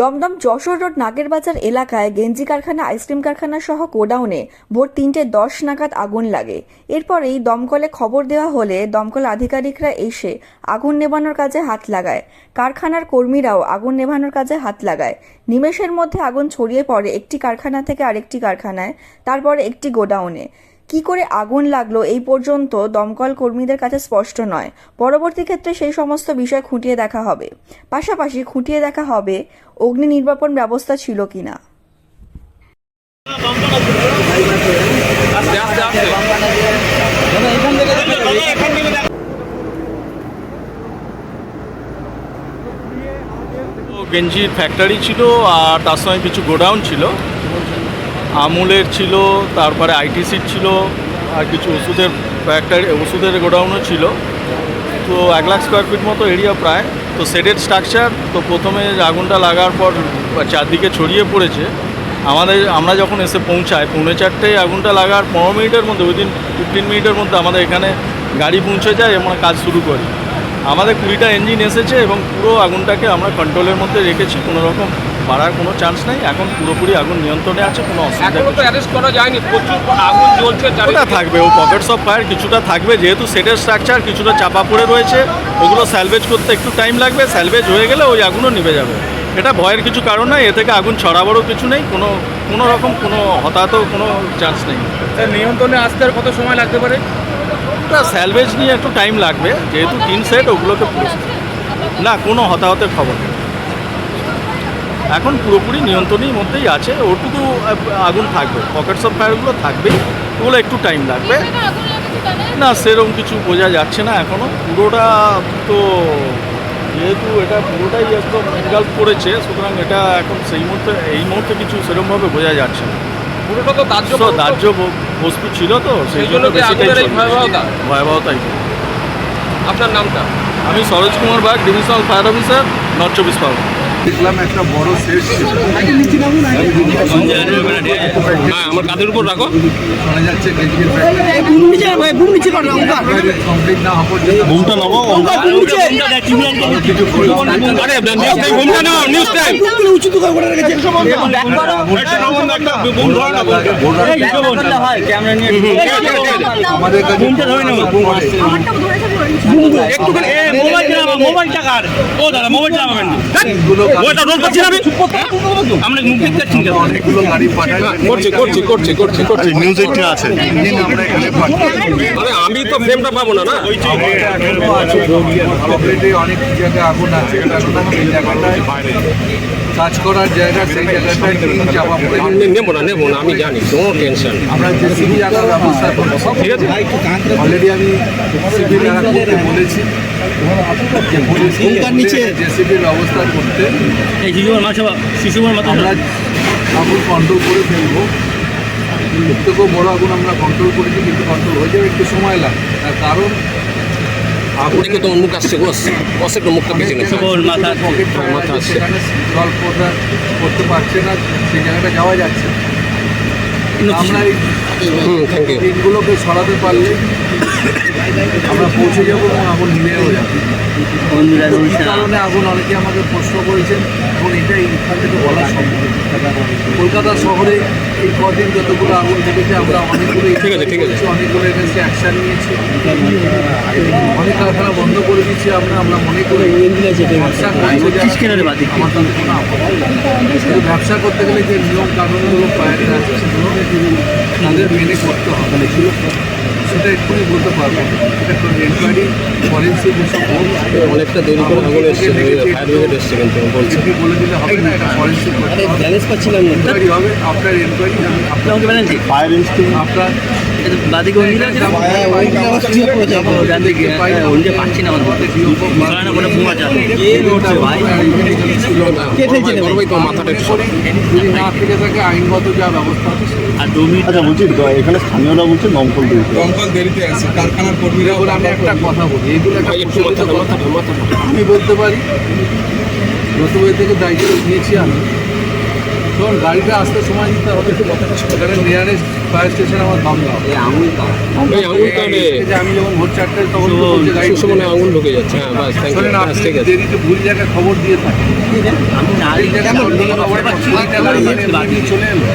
Dumdum Jessore road Nagerbazar এলাকায় গেঞ্জি কারখানা, আইসক্রিম কারখানা সহ গোডাউনে ভোর তিনটে দশ নাগাদ আগুন লাগে। এরপরেই দমকলে খবর দেওয়া হলে দমকল আধিকারিকরা এসে আগুন নেভানোর কাজে হাত লাগায়। কারখানার কর্মীরাও আগুন নেভানোর কাজে হাত লাগায়। নিমেষের মধ্যে আগুন ছড়িয়ে পড়ে একটি কারখানা থেকে আরেকটি কারখানায়, তারপরে একটি গোডাউনে। কি করে আগুন লাগল এই পর্যন্ত দমকল কর্মীদের কাছে স্পষ্ট নয়। পরবর্তী ক্ষেত্রে সেই সমস্ত বিষয় খুঁটিয়ে দেখা হবে। পাশাপাশি খুঁটিয়ে দেখা হবে অগ্নি নির্বাপন ব্যবস্থা ছিল কিনা। গেঞ্জির ফ্যাক্টরি ছিল আর তার সঙ্গে কিছু গোডাউন ছিল। আমুলের ছিল, তারপরে আইটিসির ছিল, আর কিছু ওষুধের ফ্যাক্টরি ওষুধের গোডাউনও ছিল। তো এক লাখ স্কোয়ার ফিট মতো এরিয়া প্রায়। তো সেডেড স্ট্রাকচার তো প্রথমে আগুনটা লাগার পর চারদিকে ছড়িয়ে পড়েছে। আমাদের, আমরা যখন এসে পৌঁছাই, পৌনে চারটে আগুনটা লাগার পনেরো মিনিটের মধ্যে উইদিন ফিফটিন মিনিটের মধ্যে আমাদের এখানে গাড়ি পৌঁছে যায় এবং কাজ শুরু করি। আমাদের কুড়িটা ইঞ্জিন এসেছে এবং পুরো আগুনটাকে আমরা কন্ট্রোলের মধ্যে রেখেছি। কোনো রকম বাড়ার কোনো চান্স নেই। এখন পুরোপুরি আগুন নিয়ন্ত্রণে আছে কোনো অসুবিধা এখনও তো অ্যারেস্ট করা যায়নি। প্রচুর আগুন জ্বলছে ওটা চারিদিকে। থাকবে ও পকেটস অফ ফায়ার কিছুটা থাকবে যেহেতু সেটের স্ট্রাকচার কিছুটা চাপা পড়ে রয়েছে ওগুলো স্যালভেজ করতে একটু টাইম লাগবে স্যালভেজ হয়ে গেলে ওই আগুনও নিভে যাবে। এটা ভয়ের কিছু কারণ নয় এ থেকে আগুন ছড়াবারও কিছু নেই কোনো কোনো রকম কোনো হতাহত কোনো চান্স নেই। স্যার, নিয়ন্ত্রণে আসতে আর কত সময় লাগতে পারে? ওটা স্যালভেজ নিয়ে একটু টাইম লাগবে যেহেতু তিন সেট ওগুলোকে পুরো না কোনো হতাহতের খবর নেই। এখন পুরোপুরি নিয়ন্ত্রণের মধ্যেই আছে। ওটুকু আগুন থাকবে। পকেটস অফ ফায়ারগুলো থাকবেই। ওগুলো একটু টাইম লাগবে। না সেরকম কিছু বোঝা যাচ্ছে না এখনও পুরোটা তো যেহেতু এটা পুরোটাই একদম ইনগাল্ভ করেছে সুতরাং এটা এখন সেই মুহূর্তে এই মুহূর্তে কিছু সেরকমভাবে বোঝা যাচ্ছে না। পুরোটা তো দাহ্য দাহ্য বস্তু ছিল তো সেই জন্য। ভয়াবহতা? ভয়াবহতাই। আপনার নামটা? আমি Saroj Kumar Bag divisional fire officer north Chabbish Pargana. দেখলাম একটা বড় সেট হ্যাঁ আমার কাঁধের উপর রাখো শোনা যাচ্ছে ঘুমটা টাইম আমাদের কাছে। একটুখানি মোবাইল চালাবো মোবাইল টাকার ও দাদা মোবাইল চালাবেন ওটা রোল করছি আমি আমরা মুখ দেখতে পাচ্ছি না অনেকগুলো গাড়ি পাঠানো করছি করছি করছি করছি করছি নিউজ এইটিন আছে আমরা এখানে আরে আমি তো ফ্রেমটা পাবো না না অলরেডি অনেক জায়গায় আগুন আছে কাজ করার জায়গা সেই জায়গাটায় টিন চাপা পড়ে নেব না নেব না আমি জানি নো টেনশন আমরা জেসিবি আনার ব্যবস্থা করছি ঠিক আছে? অলরেডি আমি জেসিবি আনা করতে বলেছি নিচে? জেসিবির ব্যবস্থা করতে আমরা আগুন কন্ট্রোল করে ফেলব। এর থেকেও বড় আগুন আমরা কন্ট্রোল করেছি কিন্তু কন্ট্রোল হয়ে যাবে একটু সময় লাগে তার কারণ দেখে তোমার মুখ আসছে বস বস একটু মুখটা পেছনে পকেট মাথা আসছে। জল পড়া করতে পারছে না সেই জায়গাটা যাওয়া যাচ্ছে। আমরা এই দিনগুলোকে সরাতে পারলে আমরা পৌঁছে যাব এবং আগুন নিভেও যাব। কারণে আগুন অনেকে আমাকে প্রশ্ন করেছেন এবং এটা এখান থেকে বলা সম্ভব কলকাতা শহরে এই কদিন যতগুলো আগুন থেকেছে আমরা অনেকগুলো ঠিক আছে, ঠিক আছে। অনেকগুলো এগেন্সে অ্যাকশন নিয়েছি অনেক কারখানা বন্ধ করে দিচ্ছি আমরা আমরা মনে করি ব্যবসা। কিন্তু ব্যবসা করতে গেলে যে নিয়ম কানুনগুলো বাইরে আছে সেগুলো তাদের মেনে করতে হবে। সেটা এক্ষুনি বলতে পারব। এটা এটা এনকোয়ারি ফরেন্সিক যেসব হোক অনেকটা দেরি করে আগুন এসছে ফায়ার ব্রিগেড এসছে কিন্তু বলছে। বলে দিলে হবে না এটা ফরেন্সিক ব্যালেন্স পাচ্ছিলাম না। এনকোয়ারি হবে আপনার এনকোয়ারি আপনার ফায়ার ইনস্টিটিউট আপনার বাদিকে আছে না? পাচ্ছি আমার থেকে থাকে আইনগত যা ব্যবস্থা আর আচ্ছা বলছি এখানে স্থানীয়রা বলছে দমকল দিয়েছে। দমকল দেরিতে আসছে কারখানার কর্মীরা এগুলো আমি একটা কথা বলি একটা আমি বলতে পারি গতবাই থেকে দায়িত্ব নিয়েছি আমি। তখন গাড়িটা আসতে সময় দিতে হবে এখানে নিয়ারেস্ট ফায়ার স্টেশন আমার দমগাঁও এই আঙুল আঙুল কানে আমি যখন ভোর চারটায় তখন সুষমনে আঙুল ঢুকে যাচ্ছে। হ্যাঁ বাস থ্যাংক ইউ বাস ঠিক আছে। দেরিতে ভুল জায়গায় খবর দিয়ে থাকেন। আমি না চলে এলো।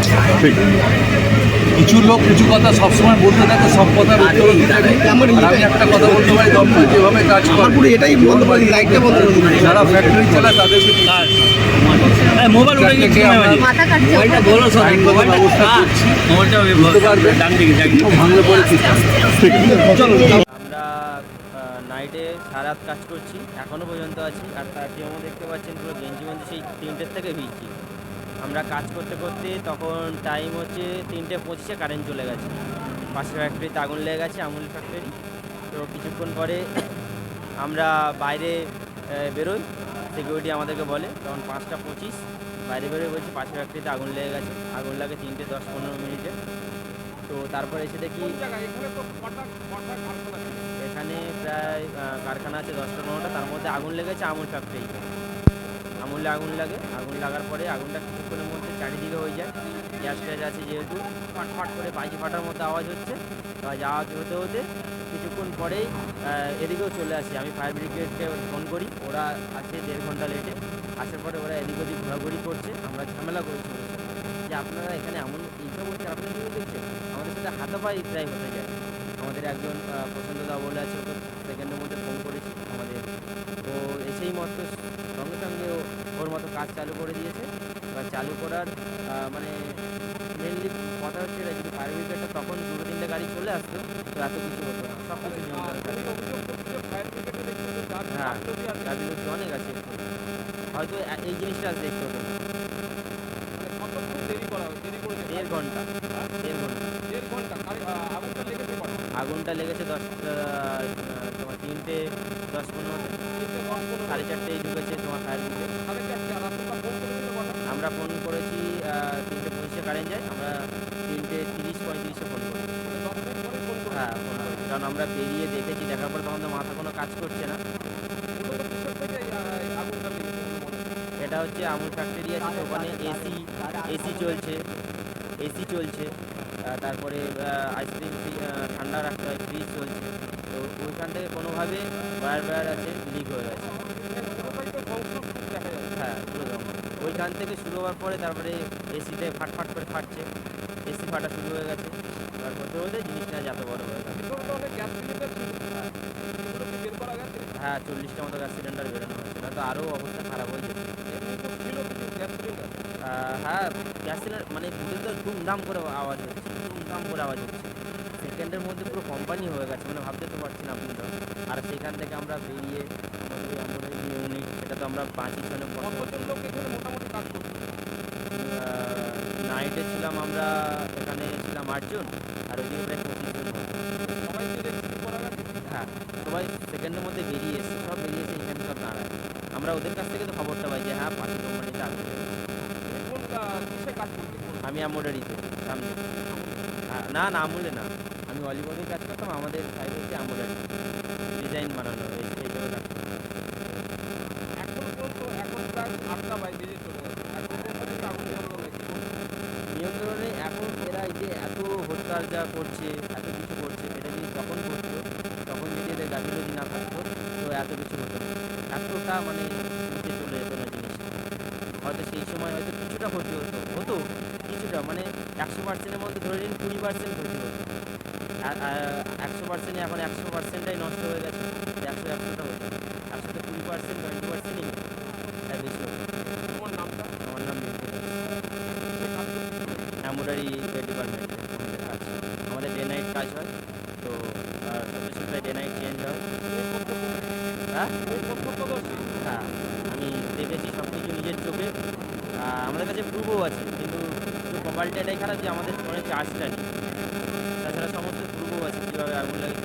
কিছু লোক কিছু কথা সবসময় বলতে থাকে সব কথার উত্তর দিতে থাকে। আমি একটা কথা বলতে পারি দপ্তর যেভাবে কাজ করে। এটাই বলতে পারি লাইটটা বলতে যারা ফ্যাক্টরি চালায় তাদেরকে মোবাইল উঠে গেছে আমরা মাথা কাটছে মোবাইলটা বলো সব মোবাইলটা ব্যবস্থা কার? করছি। মোবাইলটা ওই ডান দিকে ডান ভাঙলে পরে ঠিক আছে আমরা নাইটে সারা রাত কাজ করছি এখনও পর্যন্ত আছি। আর তার যেমন দেখতে পাচ্ছেন পুরো গেঞ্জি গঞ্জি সেই তিনটের থেকে ভিজছি। আমরা কাজ করতে করতে তখন টাইম হচ্ছে তিনটে পঁচিশে কারেন্ট চলে গেছে। পাশের ফ্যাক্টরিতে আগুন লেগে গেছে আমুল ফ্যাক্টরি তো কিছুক্ষণ পরে আমরা বাইরে বেরোই। সিকিউরিটি আমাদেরকে বলে তখন পাঁচটা পঁচিশ বাইরে বেরোয় বলছি পাশের ফ্যাক্টরিতে আগুন লেগে গেছে। আগুন লাগে তিনটে দশ পনেরো মিনিটে। তো তারপরে এসে দেখি এখানে প্রায় কারখানা আছে দশটা পনেরোটা তার মধ্যে আগুন লেগেছে আমুল ফ্যাক্টরি আমুলে আগুন লাগে। আগুন লাগার পরে আগুনটা কিছুক্ষণের মধ্যে চারিদিকে হয়ে যায়। গ্যাস ট্যাস আছে যেহেতু ফাট ফাট করে বাজি ফাটার মতো আওয়াজ হচ্ছে। আওয়াজ আওয়াজ হতে হতে কিছুক্ষণ পরেই এদিকেও চলে আসি। আমি ফায়ার ব্রিগেডকে ফোন করি। ওরা আছে দেড় ঘণ্টা লেটে। আসার পরে ওরা এদিক ওদিক ঘোরাঘুরি করছে। আমরা ঝামেলা করেছি। যে আপনারা এখানে এমন এইসব হচ্ছে আপনারা দেখছেন? আমাদের সাথে হাতাপাই প্রায় হতে যায়। আমাদের একজন আহ, প্রশান্তদা বলে আছে ওকে কাজ চালু করে দিয়েছে। এবার চালু করার মানে মেনলি কথা হচ্ছে এটা যদি ফায়ার ব্রিগেডটা তখন দুটো তিনটে গাড়ি চলে আসতো তো এত কিছু হতো না। সব কিছু হ্যাঁ অনেক আছে। হয়তো এই জিনিসটা আজ দেখতে হতো না দেড় ঘণ্টা। দেড় ঘণ্টা। আগুনটা লেগেছে দশ আহ, তোমার তিনটে দশ পনেরো সাড়ে চারটেই ঢুকেছে তোমার ফায়ার ব্রিগেড আমরা ফোন করেছি তিনটে পঁচিশে কারেন্ট যায়, আমরা তিনটে তিরিশ, পঁয়ত্রিশে ফোন করি। হ্যাঁ কারণ আমরা বেরিয়ে দেখেছি, দেখার পর তখন তো মাথা কোনো কাজ করছে না। এটা হচ্ছে আমুল ফ্যাক্টরি আছে, ওখানে এসি এসি চলছে এসি চলছে তারপরে আইসক্রিম ঠান্ডা রাখতে হয় ফ্রিজ চলছে। তো ওইখান থেকে কোনোভাবে ওয়্যার ওয়্যার আছে লিক হয়ে গেছে। হ্যাঁ ওইখান থেকে শুরু হওয়ার পরে তারপরে এসিতে ফাট ফাট করে ফাটছে। এসি ফাটা শুরু হয়ে গেছে। এবার হতে হতে জিনিসটা যত বড় হয়ে গেছে? হ্যাঁ চল্লিশটা মতো গ্যাস সিলিন্ডার বেরোনো হয়েছে। তো আরও অবস্থা খারাপ হয়ে যেত হ্যাঁ গ্যাস সিলিন্ডার মানে ভিতরে তো ধুমধাম করে আওয়াজ হচ্ছে ধুমধাম করে আওয়াজ হচ্ছে। সেকেন্ডের মধ্যে পুরো কোম্পানি হয়ে গেছে মানে ভাবতে তো পারছি না আপনি তো। আর সেখান থেকে আমরা বেরিয়ে আমাদের ইউনিট সেটা তো আমরা পাঁচ জনে নাইটে ছিলাম আমরা এখানে ছিলাম আটজন আর ওইদিকে প্রায় পঁচিশ জন। হ্যাঁ সবাই সেকেন্ডের মধ্যে বেরিয়ে এসছে সব বেরিয়ে এসে এখানে সব দাঁড়ায়। আমরা ওদের কাছ থেকে তো খবরটা পাই যে হ্যাঁ পাশের কোম্পানিতে আগুন। আমি আমোডারিতে সামনে। হ্যাঁ, না না আমুলে না। আমি অলিবরেই কাজ করতাম আমাদের সাইড হচ্ছে আমোডারি ডিজাইন বানানো এই এইসবে কাজ করতাম। নিয়ন্ত্রণে এখন এরা এই যে এত হরতাল যা করছে, এত কিছু করছে, এটা যদি তখন করতো তখন যদি এদের গাফিলতি না থাকতো, তো এত কিছু হতো এতটা মানে নিচে চলে যেত না জিনিসটা হয়তো সেই সময় হয়তো কিছুটা ক্ষতি হতো হতো কিছুটা মানে একশো পার্সেন্টের মধ্যে ধরে নিন কুড়ি পার্সেন্ট ক্ষতি হতো। একশো পার্সেন্টে এখন একশো পার্সেন্টটাই নষ্ট হয়ে গেছে, একশো একশোটা হতো। একশোতে কুড়ি পার্সেন্ট টোয়েন্টি পার্সেন্টই তাই বেশি হতো আমার নাম বিপুল দাস। এমব্রয়ডারি ডিপার্টমেন্টে আমাদের কাজ আমাদের ডে নাইট কাজ হয় তো সবকিছু প্রায় ডে নাইট চেঞ্জ হয় হ্যাঁ হ্যাঁ আমি দেখেছি সব কিছু নিজের চোখে। আমাদের কাছে প্রুভও আছে, কিন্তু কপালটা এটাই খারাপ যে আমাদের ফোনে চার্জটা নেই। তাছাড়া সমস্ত প্রুভও আছে, কীভাবে আগুন লাগে